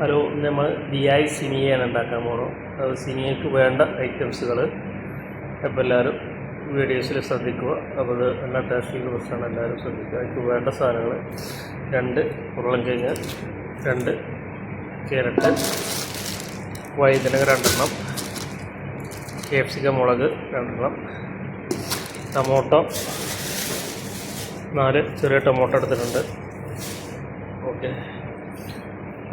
Hello നമ്മൾ ദിയായി സിനിയാണ് ഉണ്ടാക്കാൻ പോകുന്നത് അത് സിനിയക്ക് വേണ്ട ഐറ്റംസുകൾ അപ്പോൾ എല്ലാവരും വീഡിയോസിൽ ശ്രദ്ധിക്കുക. അപ്പോൾ അത് എല്ലാ ടേസ്റ്റിന്റെ പ്രശ്നമാണ് എല്ലാവരും ശ്രദ്ധിക്കുക. അതിക്ക് വേണ്ട സാധനങ്ങൾ രണ്ട് ഉരുളൻകിഴങ്ങ് രണ്ട് കേരറ്റ് വൈദ്യുതി രണ്ടെണ്ണം കേപ്സിക മുളക് രണ്ടെണ്ണം ടൊമാറ്റോ നാല് ചെറിയ ടൊമാറ്റോ എടുത്തിട്ടുണ്ട്. ഓക്കെ.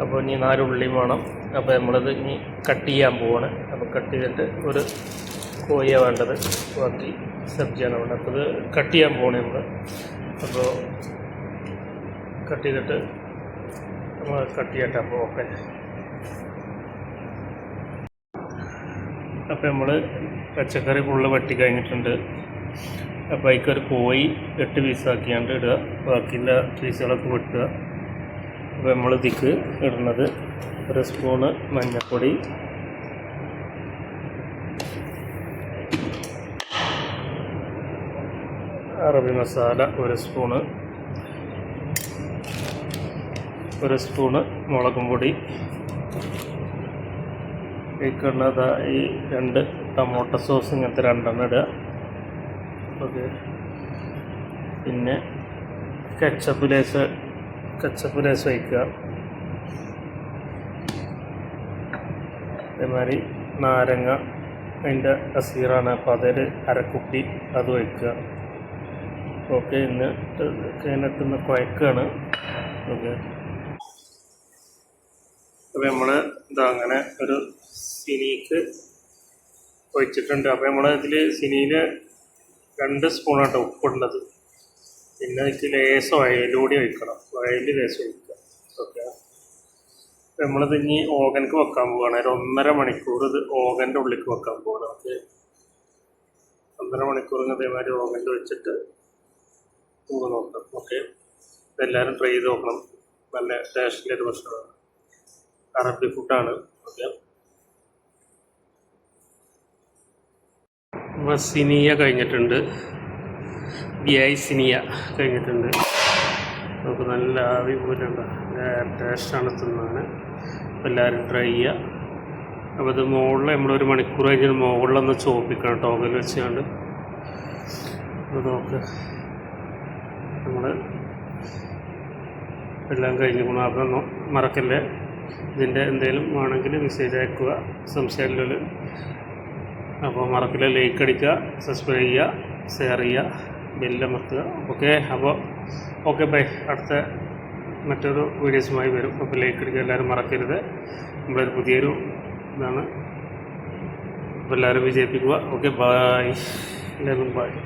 അപ്പോൾ ഇനി നാല് ഉള്ളിയും വേണം. അപ്പോൾ നമ്മളത് ഇനി കട്ട് ചെയ്യാൻ പോവാണ്. അപ്പോൾ കട്ട് ചെയ്തിട്ട് ഒരു കോഴിയാണ് വേണ്ടത്. ബാക്കി സബ്ജിയാണ് വേണ്ടത്. അപ്പോൾ ഇത് കട്ട് ചെയ്യാൻ പോകണേ നമ്മൾ അപ്പോൾ കട്ട് ചെയ്തിട്ട് നമ്മൾ കട്ട് ചെയ്യട്ടെ. അപ്പോൾ ഓക്കെ. അപ്പോൾ നമ്മൾ പച്ചക്കറി ഫുള്ള് വെട്ടി കഴിഞ്ഞിട്ടുണ്ട്. അപ്പോൾ അതിക്കൊരു കോഴി എട്ട് പീസാക്കിയാണ്ട് ഇടുക. ബാക്കിയുള്ള പീസുകളൊക്കെ വെട്ടുക. അപ്പോൾ നമ്മൾ ഇതിക്ക് ഇടുന്നത് ഒരു സ്പൂണ് മഞ്ഞൾപ്പൊടി അറബി മസാല ഒരു സ്പൂണ് ഒരു സ്പൂണ് മുളകും പൊടി. ഇതിക്കുള്ളത് ഈ രണ്ട് ടൊമാറ്റോ സോസ് ഇങ്ങനത്തെ രണ്ടെണ്ണം ഇടുക. ഓക്കെ പിന്നെ കച്ചപ്പ് ലേസ് കച്ചപ്പ് ലേസ് വയ്ക്കുക അതേമാതിരി നാരങ്ങ അതിന്റെ അസീറാണ്. അപ്പോൾ അതിൽ അരക്കുപ്പി അത് വയ്ക്കുക ഓക്കെ ഇന്ന് കഴിഞ്ഞിട്ടൊന്ന് കുഴക്കുകയാണ് ഓക്കെ. അപ്പോൾ നമ്മൾ ഇതാ അങ്ങനെ ഒരു സിനിക്ക് ഒഴിച്ചിട്ടുണ്ട്. അപ്പോൾ നമ്മൾ ഇതിൽ സിനിയിൽ രണ്ട് സ്പൂണാട്ടോ ഉപ്പുള്ളത്. പിന്നെ എനിക്ക് ലേസം അയലൂടി ഒഴിക്കണം. ഓയിൽ ലേസം ഒഴിക്കുക. ഓക്കെ നമ്മളിത് ഇനി ഓവൻക്ക് വെക്കാൻ പോവുകയാണ് ഒരു ഒന്നര മണിക്കൂർ ഇത് ഓവന്റെ ഉള്ളിലേക്ക് വെക്കാൻ പോവുകയാണ് ഓക്കെ ഒന്നര മണിക്കൂർ അതേമാതിരി ഓവനിൽ വെച്ചിട്ട് നമുക്ക് നോക്കാം. ഓക്കെ ഇതെല്ലാവരും ട്രൈ ചെയ്ത് നോക്കണം. നല്ല ടേസ്റ്റിന്റെ ഒരു ഭക്ഷണമാണ്. അറബി ഫുഡാണ് ഓക്കെ സിനിയ കഴിഞ്ഞിട്ടുണ്ട്. ബിയായി സിനിയ കഴിഞ്ഞിട്ടുണ്ട്. നമുക്ക് നല്ല ആവി പോയിട്ടുണ്ട് ടേസ്റ്റാണ് തിന്നാൻ. എല്ലാവരും ട്രൈ ചെയ്യുക അപ്പോൾ ഇത് മുകളിൽ നമ്മളൊരു മണിക്കൂർ കഴിഞ്ഞ് മുകളിലൊന്ന് ചോപ്പിക്കണം ടോകൽ വെച്ചുകൊണ്ട് അപ്പോൾ നോക്ക്. നമ്മൾ എല്ലാം കഴിഞ്ഞു പോകണം അപ്പം മറക്കല്ലേ? ഇതിന്റെ എന്തെങ്കിലും വേണമെങ്കിൽ മെസ്സേജ് അയക്കുക. സംശയങ്ങളിൽ അപ്പോൾ മറക്കില്ല ലൈക്ക് അടിക്കുക സബ്സ്ക്രൈബ് ചെയ്യുക ഷെയർ ചെയ്യുക ബെല്ലമർത്തുക ഓക്കെ അപ്പോൾ ഓക്കെ ബൈ അടുത്ത മറ്റൊരു വീഡിയോസുമായി വരും. അപ്പോൾ ലൈക്ക് അടിക്കുക എല്ലാവരും മറക്കരുത്. നമ്മളൊരു പുതിയൊരു ഇതാണ്. അപ്പോൾ എല്ലാവരും വിജയിപ്പിക്കുക. ഓക്കെ ബായ് എല്ലാവരും ബായ്